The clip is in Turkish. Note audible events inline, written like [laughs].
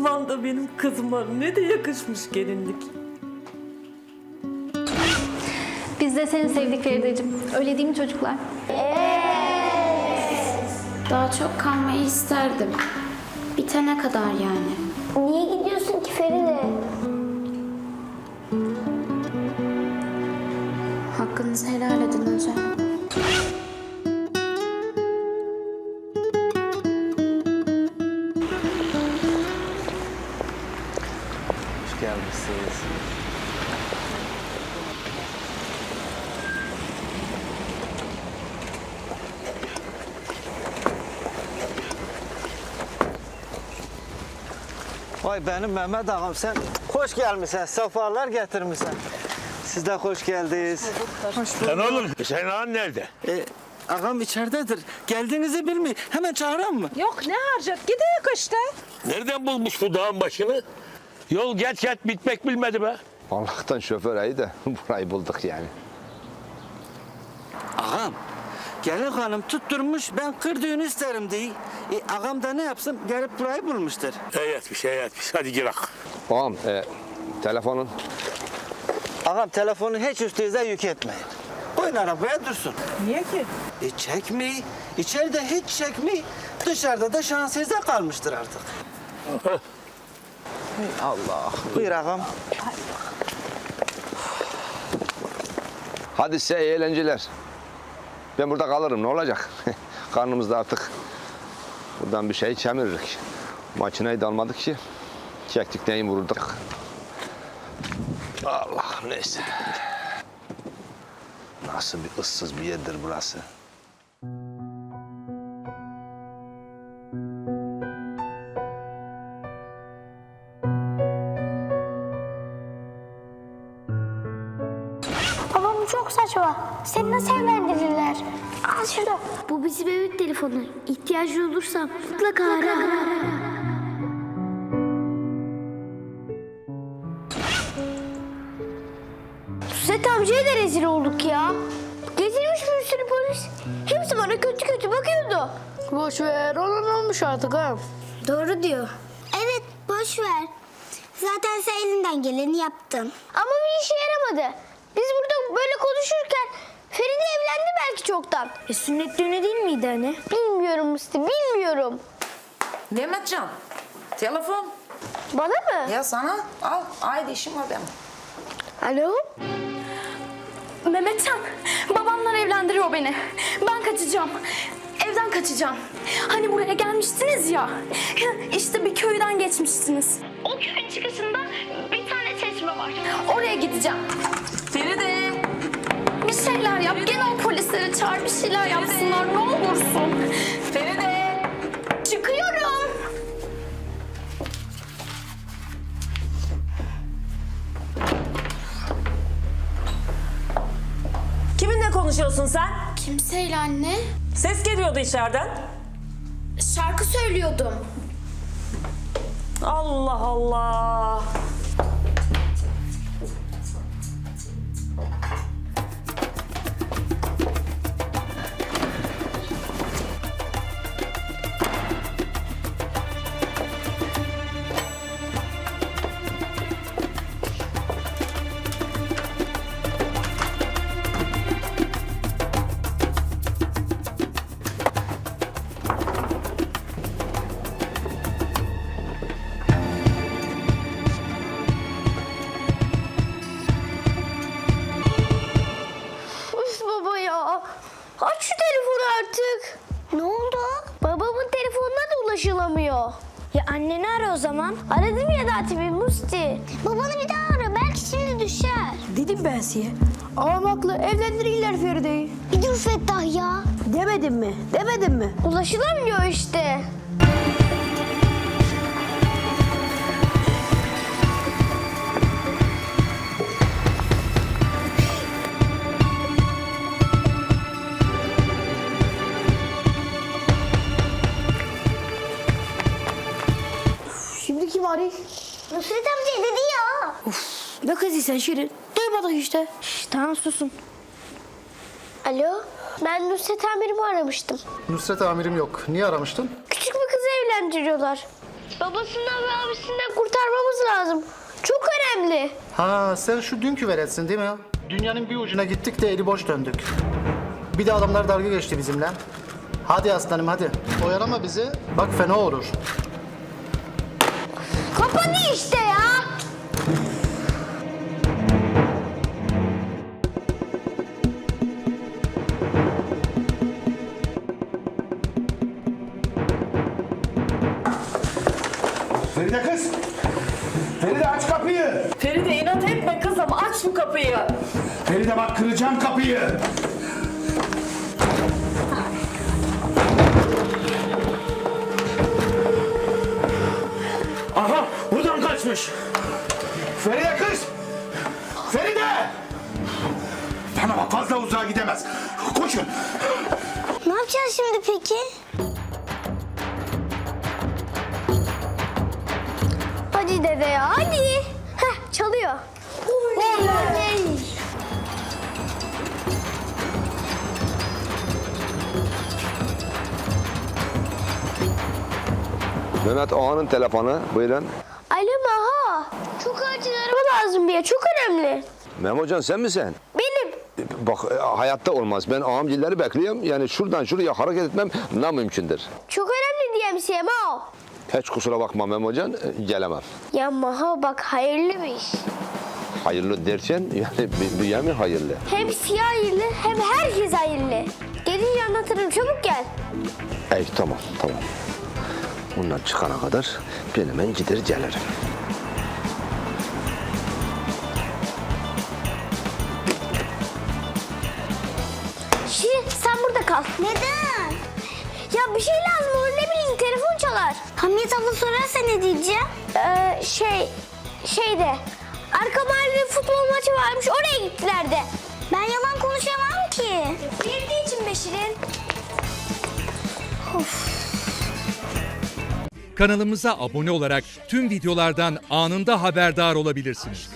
Ulan da benim kızıma ne de yakışmış gelinlik. Biz de seni sevdik Ferideciğim. Öyle değil mi çocuklar? Daha çok kalmayı isterdim. Bitene kadar yani. Niye gidiyorsun ki Feride? Hoş gelmişsiniz. Vay benim Mehmet ağam sen hoş gelmişsin. Sefalar getirmişsin. Siz de hoş geldiniz. Sen oğlum, sen ağan nerede? E, ağam içeridedir. Geldiğinizi bilmiyor. Hemen çağıran mı? Yok ne harcat gidelim işte. Nereden bulmuş bu dağın başını? Yol geç geç bitmek bilmedi be. Allah'tan şoför ayı da [laughs] burayı bulduk yani. Ağam, gelin hanım tutturmuş ben kır düğünü isterim diye. E, ağam da ne yapsın gelip burayı bulmuştur. İyi etmiş, iyi etmiş. Hadi girak. Ağam e, telefonun Ağam telefonu hiç üstünüze yük etmeyin. Koyun arabaya dursun. Niye ki? E çekmeyi, içeride hiç çekmeyi, dışarıda da şanssızda kalmıştır artık. Allah. Buyur ağam. hadi size iyi eğlenceler. Ben burada kalırım ne olacak? [laughs] Karnımızda artık buradan bir şey çemiririk. Makinayı da almadık ki. Çektik neyi vururduk. Allah neyse. Nasıl bir ıssız bir yerdir burası. Çok saçma. Seni nasıl evlendirirler? Al şunu. Bu bizim evin telefonu. İhtiyacı olursa mutlaka ara. Suzet amcaya da rezil olduk ya. Getirmiş bir sürü polis. Hepsi bana kötü kötü bakıyordu. Boş ver, olan olmuş artık ha. Doğru diyor. Evet boş ver. Zaten sen elinden geleni yaptın. Ama bir işe yaramadı. Biz burada böyle konuşurken Feride evlendi belki çoktan. E sünnet düğünü değil miydi hani? Bilmiyorum Musti bilmiyorum. Mehmetcan, telefon. Bana mı? Ya sana al. Haydi işim var benim. Alo? Mehmetcan, babamlar evlendiriyor beni. Ben kaçacağım. Evden kaçacağım. Hani buraya gelmiştiniz ya. İşte bir köyden geçmiştiniz. O köyün çıkışında bir tane çeşme var. Oraya gideceğim. Bir şeyler yap. Gene o polisleri çağır. Bir şeyler yapsınlar. Ne olursun. Feride. Çıkıyorum. Kiminle konuşuyorsun sen? Kimseyle anne. Ses geliyordu içeriden. Şarkı söylüyordum. Allah Allah. Aç şu telefonu artık. Ne oldu? Babamın telefonuna da ulaşılamıyor. Ya anneni ara o zaman. Aradım ya da Atibi Musti. Babanı bir daha ara. Belki şimdi düşer. Dedim ben size. Ağam haklı, evlendirirler Feride'yi. Bir dur Fettah ya. Demedim mi? Demedim mi? Ulaşılamıyor işte. Nusret amca dedi ya. Ne kızı sen Şirin? Duymadık işte. Şş, tamam susun. Alo. Ben Nusret amirimi aramıştım. Nusret amirim yok. Niye aramıştın? Küçük bir kızı evlendiriyorlar. Babasından ve abisinden kurtarmamız lazım. Çok önemli. Ha sen şu dünkü veretsin değil mi? Dünyanın bir ucuna gittik de eli boş döndük. Bir de adamlar dalga geçti bizimle. Hadi aslanım hadi. Oyalama bizi. Bak fena olur. Kapadı işte ya. Feride kız. Feride aç kapıyı. Feride inat etme kızım aç şu kapıyı. Feride bak kıracağım kapıyı. Kaçmış. Feride kız. Feride. Bana bak fazla uzağa gidemez. Koşun. Ne yapacağız şimdi peki? Hadi dede ya hadi. Heh çalıyor. Oley. Mehmet Ağa'nın telefonu. Buyurun. Çok acil araba lazım bir ya. Çok önemli. Memocan sen misin? Benim. Bak e, hayatta olmaz. Ben ağamcilleri bekliyorum. Yani şuradan şuraya hareket etmem ne mümkündür. Çok önemli diye bir şey Maha. Hiç kusura bakma Memocan e, gelemem. Ya Maha bak hayırlı bir iş. Hayırlı derken yani bir, bir yemin hayırlı. Hem siyah hayırlı hem herkes hayırlı. Gelince anlatırım çabuk gel. Ey tamam tamam. Bundan çıkana kadar ben hemen gider gelirim. Bir şey lazım olur ne bileyim telefon çalar. Hamiyet abla sorarsa ne diyeceğim? Ee, şey, şeyde arka mahallede futbol maçı varmış oraya gittiler de. Ben yalan konuşamam ki. Bildiği için be Şirin. Kanalımıza abone olarak tüm videolardan anında haberdar olabilirsiniz.